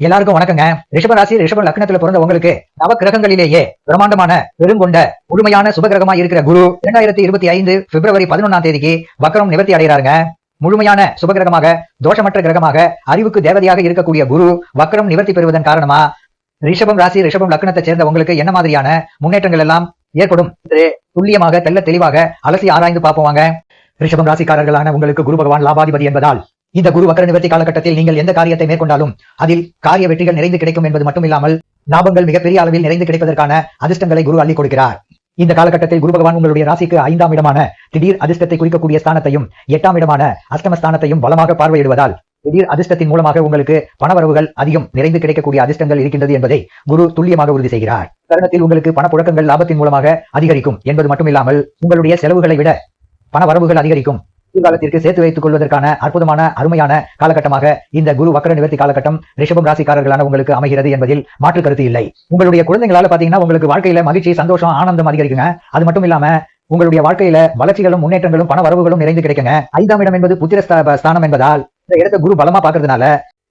எல்லாருக்கும் வணக்கங்க. ரிஷப ராசி ரிஷப லக்னத்துல பிறந்த உங்களுக்கு நவ கிரகங்களிலேயே பிரம்மாண்டமான பெருங்கொண்ட முழுமையான சுபகிரகமா இருக்கிற குரு இரண்டாயிரத்தி இருபத்தி ஐந்து பிப்ரவரி பதினொன்னாம் தேதிக்கு வக்கரம் நிவர்த்தி அடைகிறாருங்க. முழுமையான சுபகிரகமாக தோஷமற்ற கிரகமாக அறிவுக்கு தேவதையாக இருக்கக்கூடிய குரு வக்கரம் நிவர்த்தி பெறுவதன் காரணமா ரிஷபம் ராசி ரிஷபம் லக்னத்தை சேர்ந்த உங்களுக்கு என்ன மாதிரியான முன்னேற்றங்கள் எல்லாம் ஏற்படும்? என்று துல்லியமாக தெல்ல தெளிவாக அலசி ஆராய்ந்து பார்ப்போம் ரிஷபம் ராசிக்காரர்களான உங்களுக்கு குரு பகவான் லாபாதிபதி என்பதால் இந்த குரு வக்கர நிவர்த்தி காலகட்டத்தில் நீங்கள் எந்த காரியத்தை மேற்கொண்டாலும் அதில் காரிய வெற்றிகள் நிறைந்து கிடைக்கும் என்பது மட்டுமில்லாமல் லாபங்கள் மிகப்பெரிய அளவில் நிறைந்து கிடைப்பதற்கான அதிர்ஷ்டங்களை குரு அள்ளி கொடுக்கிறார். இந்த காலகட்டத்தில் குரு பகவான் உங்களுடைய ராசிக்கு ஐந்தாம் இடமான திடீர் அதிர்ஷ்டத்தை குறிக்கக்கூடிய ஸ்தானத்தையும் எட்டாம் இடமான அஷ்டமஸ்தானத்தையும் பலமாக பார்வையிடுவதால் திடீர் அதிர்ஷ்டத்தின் மூலமாக உங்களுக்கு பணவரவுகள் அதிகம் நிறைந்து கிடைக்கக்கூடிய அதிர்ஷ்டங்கள் இருக்கின்றது என்பதை குரு துல்லியமாக உறுதி செய்கிறார். தருணத்தில் உங்களுக்கு பணப்புழக்கங்கள் லாபத்தின் மூலமாக அதிகரிக்கும் என்பது மட்டுமில்லாமல் உங்களுடைய செலவுகளை விட பண வரவுகள் அதிகரிக்கும். காலத்திற்கு சேர்த்து வைத்துக் கொள்வதற்கான அற்புதமான அருமையான காலகட்டமாக இந்த குரு வக்கர நிவர்த்தி காலகட்டம் ரிஷபம் ராசிக்காரர்களான உங்களுக்கு அமைகிறது என்பதில் மாற்று கருத்து இல்லை. உங்களுடைய குழந்தைங்களால பாத்தீங்கன்னா உங்களுக்கு வாழ்க்கையில மகிழ்ச்சி சந்தோஷம் ஆனந்தம் அதிகரிக்குங்க. அது மட்டும் இல்லாம உங்களுடைய வாழ்க்கையில வளர்ச்சிகளும் முன்னேற்றங்களும் பண வரவுகளும் நிறைந்து கிடைக்குங்க. ஐந்தாம் இடம் என்பது புத்திர ஸ்தானம் என்பதால் இந்த இடத்தை குரு பலமா பாக்குறதுனால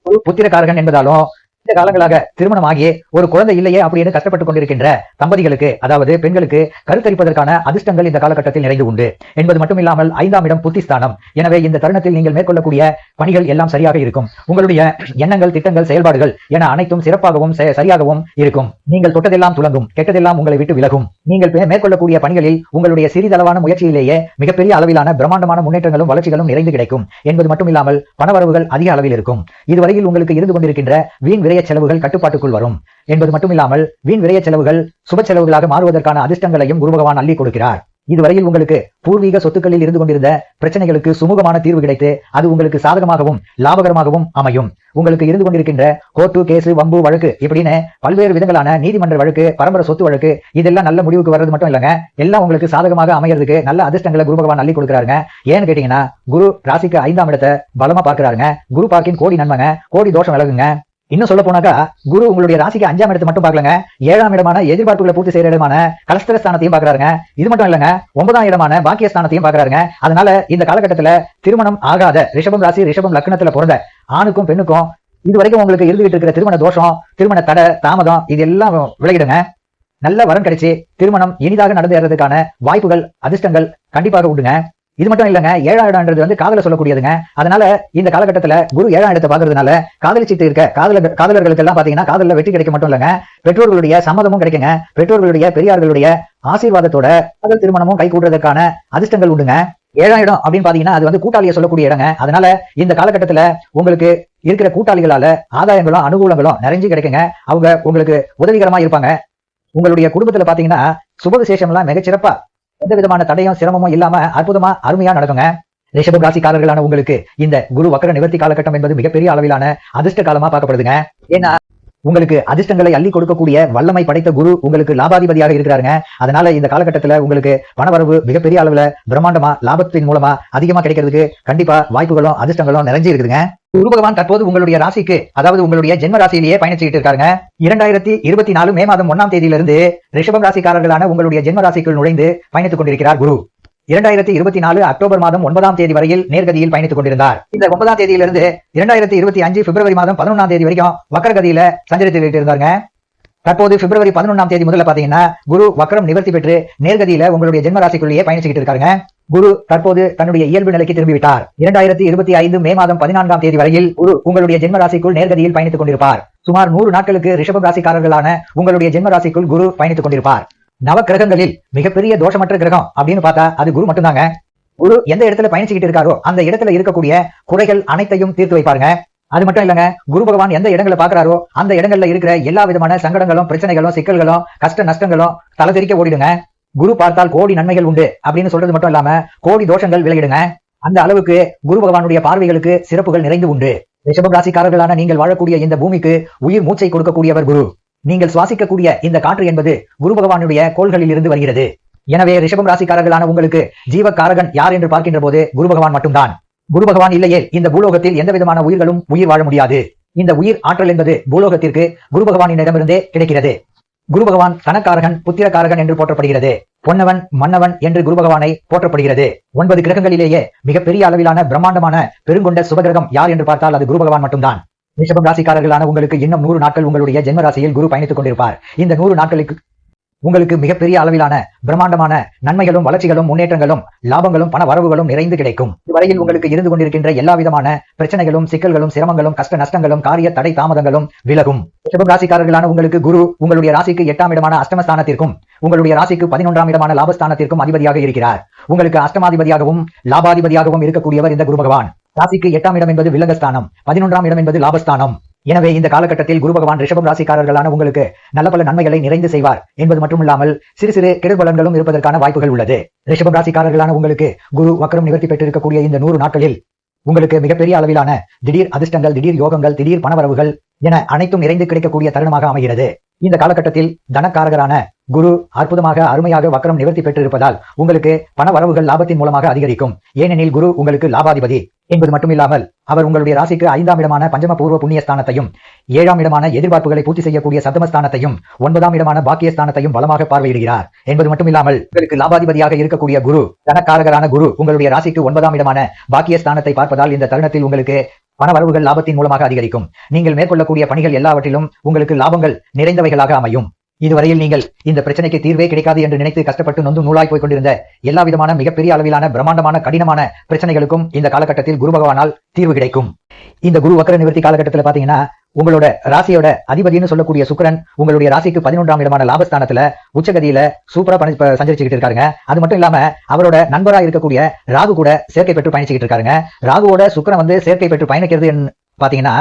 குரு புத்திரக்காரகன் என்பதாலும் நீண்ட காலங்களாக திருமணமாகி ஒரு குழந்தை இல்லையே அப்படின்னு கஷ்டப்பட்டுக் கொண்டிருக்கின்ற தம்பதிகளுக்கு அதாவது பெண்களுக்கு கருத்தரிப்பதற்கான அதிர்ஷ்டங்கள் இந்த காலகட்டத்தில் நிறைந்து உண்டு. என்பது மட்டும் இல்லாமல் ஐந்தாம் இடம் புத்திஸ்தானம். எனவே இந்த தருணத்தில் நீங்கள் மேற்கொள்ளக்கூடிய பணிகள் எல்லாம் சரியாக இருக்கும். உங்களுடைய எண்ணங்கள் திட்டங்கள் செயல்பாடுகள் என அனைத்தும் சிறப்பாகவும் சரியாகவும் இருக்கும். நீங்கள் தொட்டதெல்லாம் துளங்கும். கெட்டதெல்லாம் உங்களை விட்டு விலகும். நீங்கள் மேற்கொள்ளக்கூடிய பணிகளில் உங்களுடைய சிறிதளவான முயற்சியிலேயே மிகப்பெரிய அளவிலான பிரம்மாண்டமான முன்னேற்றங்களும் வளர்ச்சிகளும் நிறைந்து கிடைக்கும். என்பது மட்டும் இல்லாமல் பணவரவுகள் அதிக அளவில் இருக்கும். இதுவரையில் உங்களுக்கு இருந்து கொண்டிருக்கின்ற வீண் விரை விரய செலவுகள் கட்டுப்பாட்டுக்குள் வரும். என்பது மட்டுமில்லாமல் வீண் விரய செலவுகள் சுப செலவுகளாக மாறுவதற்கான அதிர்ஷ்டங்களையும் குருபகவான் அள்ளி கொடுக்கிறார். இதுவரையில் உங்களுக்கு பூர்வீக சொத்துக்களில் இருந்து கொண்டிருந்த பிரச்சனைகளுக்கு சுமூகமான தீர்வு கிடைத்து அது உங்களுக்கு சாதகமாகவும் லாபகரமாகவும் அமையும். உங்களுக்கு இருந்து கொண்டிருக்கின்ற கோர்ட்டு கேஸ் வம்பு வழக்கு இப்படின்னு பல்வேறு விதங்களான நீதிமன்ற வழக்கு பரம்பரை சொத்து வழக்கு இதெல்லாம் நல்ல முடிவுக்கு வர்றது மட்டும் இல்லைங்க. எல்லாம் உங்களுக்கு சாதகமாக அமையறதுக்கு நல்ல அதிர்ஷ்டங்களை குரு பகவான் அள்ளி கொடுக்குறாருங்க. ஏன்னு கேட்டீங்கன்னா குரு ராசிக்கு ஐந்தாம் இடத்தை பலமா பார்க்கிறாருங்க. குரு பார்க்கின் கோடி நன்மைங்க. கோடி தோஷம் விலகுங்க. இன்னும் சொல்ல போனாக்கா குரு உங்களுடைய ராசிக்கு அஞ்சாம் இடத்தை மட்டும் பார்க்கலங்க. ஏழாம் இடமான எதிர்பார்ப்புகளை பூர்த்தி செய்யற இடமான கலஸ்தர ஸ்தானத்தையும் பார்க்கறாருங்க. இது மட்டும் இல்லங்க ஒன்பதாம் இடமான பாக்கிய ஸ்தானத்தையும் பாக்குறாருங்க அதனால இந்த காலகட்டத்துல திருமணம் ஆகாத ரிஷபம் ராசி ரிஷபம் லக்னத்துல பிறந்த ஆணுக்கும் பெண்ணுக்கும் இது வரைக்கும் உங்களுக்கு இருந்துகிட்டு இருக்கிற திருமண தோஷம் திருமண தடை தாமதம் இது எல்லாம் விலகிடுங்க. நல்ல வரம் கிடைச்சு திருமணம் இனிதாக நடந்து ஏறதுக்கான வாய்ப்புகள் அதிர்ஷ்டங்கள் கண்டிப்பாக உண்டுங்க. இது மட்டும் இல்லைங்க ஏழாம் இடம்ன்றது வந்து காதல சொல்லக்கூடியதுங்க. அதனால இந்த காலகட்டத்துல குரு ஏழாம் இடத்தை பாக்குறதுனால காதலிச்சிட்டு இருக்க காதல காதலர்களுக்கு எல்லாம் பாத்தீங்கன்னா காதல வெற்றி கிடைக்க மட்டும் இல்லைங்க. பெற்றோர்களுடைய சம்மதமும் கிடைக்குங்க. பெற்றோர்களுடைய பெரியார்களுடைய ஆசீர்வாதத்தோட காதல் திருமணமும் கை கூட்டுறதுக்கான அதிர்ஷ்டங்கள் உண்டுங்க. ஏழாம் இடம் அப்படின்னு பாத்தீங்கன்னா அது வந்து கூட்டாளியை சொல்லக்கூடிய இடங்க. அதனால இந்த காலகட்டத்துல உங்களுக்கு இருக்கிற கூட்டாளிகளால ஆதாயங்களும் அனுகூலங்களும் நிறைஞ்சு கிடைக்குங்க. அவங்க உங்களுக்கு உதவிகரமா இருப்பாங்க. உங்களுடைய குடும்பத்துல பாத்தீங்கன்னா சுபவிசேஷம் எல்லாம் மிகச்சிறப்பா எந்த விதமான தடையும் சிரமமும் இல்லாம அற்புதமா அருமையா நடக்குங்க. ரிஷபம் ராசிக்காரர்களான உங்களுக்கு இந்த குரு வக்கர நிவர்த்தி காலகட்டம் என்பது மிகப்பெரிய அளவிலான அதிர்ஷ்ட காலமா பார்க்கப்படுதுங்க. ஏன்னா உங்களுக்கு அதிர்ஷ்டங்களை அள்ளி கொடுக்கக்கூடிய வல்லமை படைத்த குரு உங்களுக்கு லாபாதிபதியாக இருக்கிறாருங்க. அதனால இந்த காலகட்டத்துல உங்களுக்கு பணவரவு மிகப்பெரிய அளவுல பிரம்மாண்டமா லாபத்தின் மூலமா அதிகமா கிடைக்கிறதுக்கு கண்டிப்பா வாய்ப்புகளும் அதிர்ஷ்டங்களும் நிறைஞ்சு இருக்குதுங்க. குரு பகவான் தற்போது உங்களுடைய ராசிக்கு அதாவது உங்களுடைய ஜென்ம ராசியிலேயே பயணிச்சுட்டு இருக்காங்க இரண்டாயிரத்தி இருபத்தி நாலு மே மாதம் ஒன்னாம் தேதியிலிருந்து ரிஷபம் ராசிக்காரர்களான உங்களுடைய ஜென்ம ராசிக்குள் நுழைந்து பயணித்துக் கொண்டிருக்கிறார் குரு. இரண்டாயிரத்தி இருபத்தி நாலு அக்டோபர் மாதம் ஒன்பதாம் தேதி வரையில் நேர்கதியில் பயணித்துக் கொண்டிருந்தார். இந்த ஒன்பதாம் தேதியிலிருந்து இரண்டாயிரத்தி இருபத்தி அஞ்சு பிப்ரவரி மாதம் பதினொன்றாம் தேதி வரைக்கும் வக்கரகதியில சஞ்சரித்துக்கிட்டு இருந்தாருங்க தற்போது பிப்ரவரி பதினொன்றாம் தேதி முதல்ல பாத்தீங்கன்னா குரு வக்கரம் நிவர்த்தி பெற்று நேர்கதியில உங்களுடைய ஜென்ம ராசிக்குள்ளேயே பயணிச்சுக்கிட்டு இருக்காருங்க. குரு தற்போது தன்னுடைய இயல்பு நிலைக்கு திரும்பிவிட்டார். இரண்டாயிரத்தி இருபத்தி ஐந்து மே மாதம் பதினான்காம் தேதி வரையில் குரு உங்களுடைய ஜென்ம ராசிக்குள் நேர்கதியில் பயணித்துக் கொண்டிருப்பார். சுமார் நூறு நாட்களுக்கு ரிஷபம் ராசிக்காரர்களான உங்களுடைய ஜென்ம ராசிக்குள் குரு பயணித்துக் கொண்டிருப்பார். நவ கிரகங்களில் மிகப்பெரிய தோஷமற்ற கிரகம் அப்படின்னு பார்த்தா அது குரு மட்டும்தாங்க. குரு எந்த இடத்துல பயணிச்சுக்கிட்டு இருக்காரோ அந்த இடத்துல இருக்கக்கூடிய குறைகள் அனைத்தையும் தீர்த்து வைப்பாருங்க. அது மட்டும் இல்லங்க குரு பகவான் எந்த இடங்களை பாக்குறாரோ அந்த இடங்கள்ல இருக்கிற எல்லா விதமான சங்கடங்களும் பிரச்சனைகளும் சிக்கல்களும் கஷ்ட நஷ்டங்களும் தலை தெரிக்க ஓடிடுங்க. குரு பார்த்தால் கோடி நன்மைகள் உண்டு அப்படின்னு சொல்றது மட்டும் இல்லாம கோடி தோஷங்கள் விலகிடுங்க அந்த அளவுக்கு குரு பகவானுடைய பார்வைகளுக்கு சிறப்புகள் நிறைந்து உண்டு. ரிஷபம் ராசிக்காரர்களான நீங்கள் வாழக்கூடிய இந்த பூமிக்கு உயிர் மூச்சை கொடுக்கக்கூடியவர் குரு. நீங்கள் சுவாசிக்கக்கூடிய இந்த காற்று என்பது குரு பகவானுடைய கோள்களில் இருந்து வருகிறது. எனவே ரிஷபம் ராசிக்காரர்களான உங்களுக்கு ஜீவகாரகன் யார் என்று பார்க்கின்ற போது குரு பகவான் மட்டும்தான். குரு பகவான் இல்லையே இந்த பூலோகத்தில் எந்த விதமான உயிர்களும் உயிர் வாழ முடியாது. இந்த உயிர் ஆற்றல் என்பது பூலோகத்திற்கு குரு பகவானிடமிருந்தே கிடைக்கிறது. குரு பகவான் தனக்காரகன் புத்திரக்காரகன் என்று போற்றப்படுகிறது. பொன்னவன் மன்னவன் என்று குரு பகவானை போற்றப்படுகிறது. ஒன்பது கிரகங்களிலேயே மிகப்பெரிய அளவிலான பிரம்மாண்டமான பெருங்கொண்ட சுபகிரகம் யார் என்று பார்த்தால் அது குரு பகவான் மட்டும்தான். ரிஷபம் ராசிக்காரர்களான உங்களுக்கு இன்னும் நூறு நாட்கள் உங்களுடைய ஜென்ம ராசியில் குரு பயணித்துக் கொண்டிருப்பார். இந்த நூறு நாட்களுக்கு உங்களுக்கு மிகப்பெரிய அளவிலான பிரம்மாண்டமான நன்மைகளும் வளர்ச்சிகளும் முன்னேற்றங்களும் லாபங்களும் பண வரவுகளும் நிறைந்து கிடைக்கும். இதுவரையில் உங்களுக்கு இருந்து கொண்டிருக்கின்ற எல்லா விதமான பிரச்சனைகளும் சிக்கல்களும் சிரமங்களும் கஷ்ட நஷ்டங்களும் காரிய தடை தாமதங்களும் விலகும். ரிஷபம் ராசிக்காரர்களான உங்களுக்கு குரு உங்களுடைய ராசிக்கு எட்டாம் இடமான அஷ்டமஸ்தானத்திற்கும் உங்களுடைய ராசிக்கு பதினொன்றாம் இடமான லாபஸ்தானத்திற்கும் அதிபதியாக இருக்கிறார். உங்களுக்கு அஷ்டமாதிபதியாகவும் லாபாதிபதியாகவும் இருக்கக்கூடியவர் இந்த குரு பகவான். ராசிக்கு எட்டாம் இடம் என்பது வில்லகஸ்தானம் பதினொன்றாம் இடம் என்பது லாபஸ்தானம். எனவே இந்த காலகட்டத்தில் குரு பகவான் ரிஷபம் ராசிக்காரர்களான உங்களுக்கு நல்ல பல நன்மைகளை நிறைந்து செய்வார் என்பது மட்டுமில்லாமல் சிறு சிறு கெடுபலன்களும் இருப்பதற்கான வாய்ப்புகள் உள்ளது. ரிஷபம் ராசிக்காரர்களான உங்களுக்கு குரு வக்கரம் நிவர்த்தி பெற்றிருக்கக்கூடிய இந்த நூறு நாட்களில் உங்களுக்கு மிகப்பெரிய அளவிலான திடீர் அதிர்ஷ்டங்கள் திடீர் யோகங்கள் திடீர் பணவரவுகள் என அனைத்தும் நிறைந்து கிடைக்கக்கூடிய தருணமாக அமைகிறது. இந்த காலகட்டத்தில் தனக்காரகரான குரு அற்புதமாக அருமையாக வக்கரம் நிவர்த்தி பெற்றிருப்பதால் உங்களுக்கு பண வரவுகள் லாபத்தின் மூலமாக அதிகரிக்கும். ஏனெனில் குரு உங்களுக்கு லாபாதிபதி என்பது மட்டுமில்லாமல் அவர் உங்களுடைய ராசிக்கு ஐந்தாம் இடமான பஞ்சம பூர்வ புண்ணிய ஸ்தானத்தையும் ஏழாம் இடமான எதிர்பார்ப்புகளை பூர்த்தி செய்யக்கூடிய சப்தமஸ்தானத்தையும் ஒன்பதாம் இடமான பாக்கியஸ்தானத்தையும் பலமாக பார்வையிடுகிறார். என்பது மட்டுமில்லாமல் உங்களுக்கு லாபாதிபதியாக இருக்கக்கூடிய குரு தனக்காரகரான குரு உங்களுடைய ராசிக்கு ஒன்பதாம் இடமான பாக்கியஸ்தானத்தை பார்ப்பதால் இந்த தருணத்தில் உங்களுக்கு பண வரவுகள் லாபத்தின் மூலமாக அதிகரிக்கும். நீங்கள் மேற்கொள்ளக்கூடிய பணிகள் எல்லாவற்றிலும் உங்களுக்கு லாபங்கள் நிறைந்தவைகளாக அமையும். இதுவரையில் நீங்கள் இந்த பிரச்சனைக்கு தீர்வே கிடைக்காது என்று நினைத்து கஷ்டப்பட்டு நொந்து நூலாய் போய் கொண்டிருந்த எல்லா விதமான மிகப்பெரிய அளவிலான பிரம்மாண்டமான கடினமான பிரச்சனைகளுக்கும் இந்த காலகட்டத்தில் குரு பகவானால் தீர்வு கிடைக்கும். இந்த குரு வக்கர நிவர்த்தி காலகட்டத்தில் பாத்தீங்கன்னா உங்களோட ராசியோட அதிபதினு சொல்லக்கூடிய சுக்கிரன் உங்களுடைய ராசிக்கு பதினொன்றாம் இடமான லாபஸ்தானத்துல உச்சகதியில சூப்பரா பணி சஞ்சரிச்சுக்கிட்டு இருக்காருங்க. அது மட்டும் இல்லாம அவரோட நண்பரா இருக்கக்கூடிய ராகு கூட சேர்க்கை பெற்று பயணிச்சுக்கிட்டு இருக்காருங்க. ராகுவோட சுக்கிரன் வந்து சேர்க்கை பெற்று பயணிக்கிறது பாத்தீங்கன்னா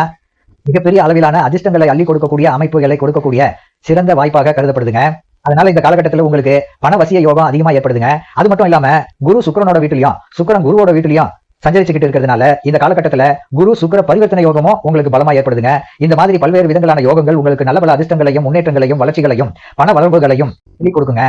மிகப்பெரிய அளவிலான அதிர்ஷ்டங்களை அள்ளி கொடுக்கக்கூடிய அமைப்புகளை கொடுக்கக்கூடிய சிறந்த வாய்ப்பாக கருதப்படுதுங்க. அதனால இந்த காலகட்டத்தில் உங்களுக்கு பணவசிய யோகம் அதிகமா ஏற்படுதுங்க. அது மட்டும் இல்லாம குரு சுக்கரனோட வீட்டிலையும் சுக்கிரன் குருவோட வீட்டிலையும் சஞ்சரிச்சுக்கிட்டு இருக்கிறதுனால இந்த காலகட்டத்துல குரு சுக்கிர பரிவர்த்தனை யோகமும் உங்களுக்கு பலமா ஏற்படுதுங்க. இந்த மாதிரி பல்வேறு விதங்களான யோகங்கள் உங்களுக்கு நல்ல பல அதிர்ஷ்டங்களையும் முன்னேற்றங்களையும் வளர்ச்சிகளையும் பண வளர்வுகளையும் சொல்லிக் கொடுக்குங்க.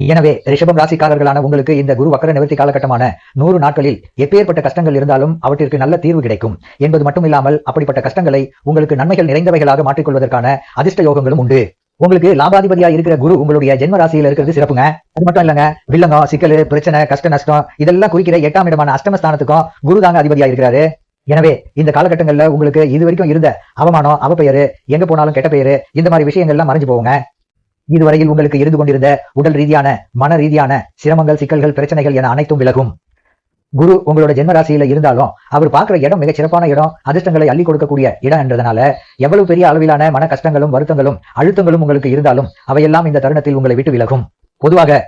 எனவே ரிஷபம் ராசிக்காரர்களான உங்களுக்கு இந்த குரு வக்கர நிவர்த்தி காலகட்டமான நூறு நாட்களில் எப்பேற்பட்ட கஷ்டங்கள் இருந்தாலும் அவற்றிற்கு நல்ல தீர்வு கிடைக்கும். என்பது மட்டுமில்லாமல் அப்படிப்பட்ட கஷ்டங்களை உங்களுக்கு நன்மைகள் நிறைந்தவைகளாக மாற்றிக்கொள்வதற்கான அதிர்ஷ்ட யோகங்களும் உண்டு. உங்களுக்கு லாபாதிபதியா இருக்கிற குரு உங்களுடைய ஜென்ம ராசியில இருக்கிறது சிறப்புங்க. அது மட்டும் இல்லங்க வில்லங்கம் சிக்கல் பிரச்சனை கஷ்ட நஷ்டம் இதெல்லாம் குறிக்கிற எட்டாம் இடமான அஷ்டமஸ்தானத்துக்கும் குரு தாங்க அதிபதியா இருக்கிறாரு. எனவே இந்த காலகட்டங்கள்ல உங்களுக்கு இது வரைக்கும் இருந்த அவமானம் அவப்பெயரு எங்க போனாலும் கெட்ட பெயரு இந்த மாதிரி விஷயங்கள்லாம் மறைஞ்சு போவோங்க இதுவரையில் உங்களுக்கு இருந்து கொண்டிருந்த உடல் ரீதியான மன ரீதியான சிரமங்கள் சிக்கல்கள் பிரச்சனைகள் என அனைத்தும் விலகும். குரு உங்களோட ஜென்ம ராசியில இருந்தாலும் அவர் பாக்குற இடம் மிகச் சிறப்பான இடம் அதிர்ஷ்டங்களை அள்ளி கொடுக்கக்கூடிய இடம் என்றதுனால எவ்வளவு பெரிய அளவிலான மன கஷ்டங்களும் வருத்தங்களும் அழுத்தங்களும் உங்களுக்கு இருந்தாலும் அவையெல்லாம் இந்த தருணத்தில் உங்களை விட்டு விலகும். பொதுவாக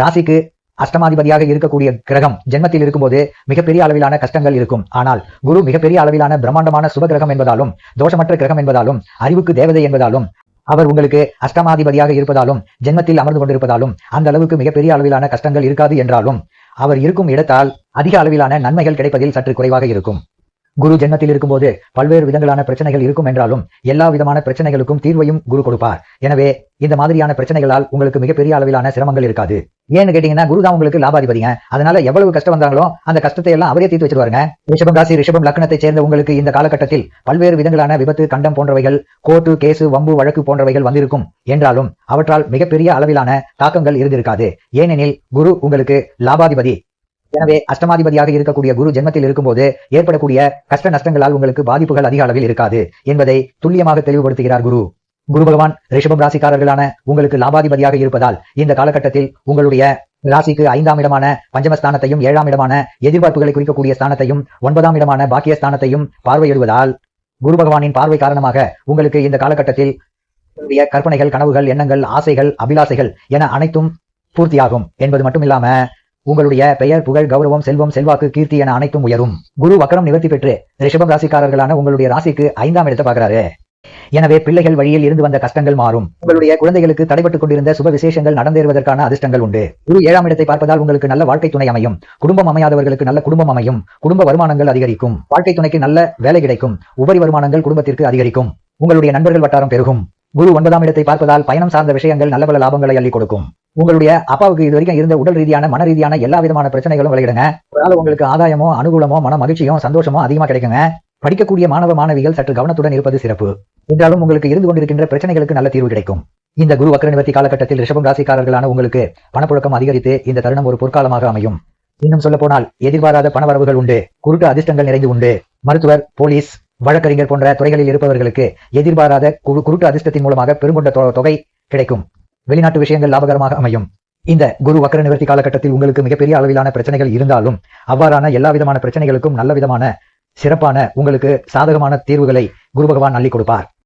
ராசிக்கு அஷ்டமாதிபதியாக இருக்கக்கூடிய கிரகம் ஜென்மத்தில் இருக்கும்போது மிகப்பெரிய அளவிலான கஷ்டங்கள் இருக்கும். ஆனால் குரு மிகப்பெரிய அளவிலான பிரம்மாண்டமான சுப கிரகம் என்பதாலும் தோஷமற்ற கிரகம் என்பதாலும் அறிவுக்கு தேவதை என்பதாலும் அவர் உங்களுக்கு அஷ்டமாதிபதியாக இருப்பதாலும் ஜென்மத்தில் அமர்ந்து கொண்டிருப்பதாலும் அந்த அளவுக்கு மிகப்பெரிய அளவிலான கஷ்டங்கள் இருக்காது என்றாலும் அவர் இருக்கும் இடத்தால் அதிக அளவிலான நன்மைகள் கிடைப்பதில் சற்று குறைவாக இருக்கும். குரு ஜென்மத்தில் இருக்கும்போது பல்வேறு விதங்களான பிரச்சனைகள் இருக்கும் என்றாலும் எல்லா விதமான பிரச்சனைகளுக்கும் தீர்வையும் குரு கொடுப்பார். எனவே இந்த மாதிரியான பிரச்சனைகளால் உங்களுக்கு மிகப்பெரிய அளவிலான சிரமங்கள் இருக்காது. ஏன்னு கேட்டீங்கன்னா குரு தான் உங்களுக்கு லாபாதிபதிங்க. அதனால எவ்வளவு கஷ்டம் வந்தாங்களோ அந்த கஷ்டத்தை எல்லாம் அவரே தீர்த்து வச்சிருவாருங்க. ரிஷபம் ராசி ரிஷபம் லக்னத்தை சேர்ந்த உங்களுக்கு இந்த காலகட்டத்தில் பல்வேறு விதங்களான விபத்து கண்டம் போன்றவைகள் கோர்ட்டு கேசு வம்பு வழக்கு போன்றவைகள் வந்திருக்கும். என்றாலும் அவற்றால் மிகப்பெரிய அளவிலான தாக்கங்கள் இருந்திருக்காது. ஏனெனில் குரு உங்களுக்கு லாபாதிபதி. எனவே அஷ்டமாதிபதியாக இருக்கக்கூடிய குரு ஜென்மத்தில் இருக்கும்போது ஏற்படக்கூடிய கஷ்ட நஷ்டங்களால் உங்களுக்கு பாதிப்புகள் அதிக அளவில் இருக்காது என்பதை துல்லியமாக தெளிவுபடுத்துகிறார் குரு. குரு பகவான் ரிஷபம் ராசிக்காரர்களான உங்களுக்கு லாபாதிபதியாக இருப்பதால் இந்த காலகட்டத்தில் உங்களுடைய ராசிக்கு ஐந்தாம் இடமான பஞ்சமஸ்தானத்தையும் ஏழாம் இடமான எதிர்பார்ப்புகளை குறிக்கக்கூடிய ஸ்தானத்தையும் ஒன்பதாம் இடமான பாக்கிய ஸ்தானத்தையும் பார்வையிடுவதால் குரு பகவானின் பார்வை காரணமாக உங்களுக்கு இந்த காலகட்டத்தில் கற்பனைகள் கனவுகள் எண்ணங்கள் ஆசைகள் அபிலாசைகள் என அனைத்தும் பூர்த்தியாகும் என்பது மட்டுமில்லாம உங்களுடைய பெயர் புகழ் கௌரவம் செல்வம் செல்வாக்கு கீர்த்தி என அனைத்தும் உயரும். குரு வக்கரம் நிவர்த்தி பெற்று ரிஷபம் ராசிக்காரர்களான உங்களுடைய ராசிக்கு ஐந்தாம் இடத்தை பார்க்கிறாரு. எனவே பிள்ளைகள் வழியில் இருந்து வந்த கஷ்டங்கள் மாறும். உங்களுடைய குழந்தைகளுக்கு தடைபட்டுக் கொண்டிருந்த சுப விசேஷங்கள் நடந்தேறுவதற்கான அதிர்ஷ்டங்கள் உண்டு. குரு ஏழாம் இடத்தை பார்ப்பதால் உங்களுக்கு நல்ல வாழ்க்கை துணை அமையும். குடும்பம் அமையாதவர்களுக்கு நல்ல குடும்பம் அமையும். குடும்ப வருமானங்கள் அதிகரிக்கும். வாழ்க்கை துணைக்கு நல்ல வேலை கிடைக்கும். உபரி வருமானங்கள் குடும்பத்திற்கு அதிகரிக்கும். உங்களுடைய நண்பர்கள் வட்டாரம் பெருகும். குரு ஒன்பதாம் இடத்தை பார்ப்பதால் பயணம் சார்ந்த விஷயங்கள் நல்ல பல லாபங்களை அள்ளி கொடுக்கும். உங்களுடைய அப்பாவுக்கு இது வரைக்கும் இருந்த உடல் ரீதியான மன ரீதியான எல்லா விதமான பிரச்சனைகளும் விளையிடுங்க. அதனால உங்களுக்கு ஆதாயமோ அனுகூலமோ மன மகிழ்ச்சியும் சந்தோஷமோ அதிகமா கிடைக்குங்க. படிக்கக்கூடிய மாணவ மாணவிகள் சற்று கவனத்துடன் இருப்பது சிறப்பு. என்றாலும் உங்களுக்கு இருந்து கொண்டிருக்கின்ற பிரச்சனைகளுக்கு நல்ல தீர்வு கிடைக்கும். இந்த குரு வக்கர நிவர்த்தி காலகட்டத்தில் ரிஷபம் ராசிக்காரர்களான உங்களுக்கு பணப்புழக்கம் அதிகரித்து இந்த தருணம் ஒரு பொற்காலமாக அமையும். இன்னும் சொல்ல போனால் எதிர்பாராத பணவரவுகள் உண்டு குருட்டு அதிர்ஷ்டங்கள் நிறைந்து உண்டு. மருத்துவர் போலீஸ் வழக்கறிஞர் போன்ற துறைகளில் இருப்பவர்களுக்கு எதிர்பாராத குருட்டு அதிர்ஷ்டத்தின் மூலமாக பெருங்கொண்ட தொகை கிடைக்கும். வெளிநாட்டு விஷயங்கள் லாபகரமாக அமையும். இந்த குரு வக்கர நிவர்த்தி காலகட்டத்தில் உங்களுக்கு மிகப்பெரிய அளவிலான பிரச்சனைகள் இருந்தாலும் அவ்வாறான எல்லா விதமான பிரச்சனைகளுக்கும் நல்ல விதமான சிறப்பான உங்களுக்கு சாதகமான தீர்வுகளை குரு பகவான் அள்ளி கொடுப்பார்.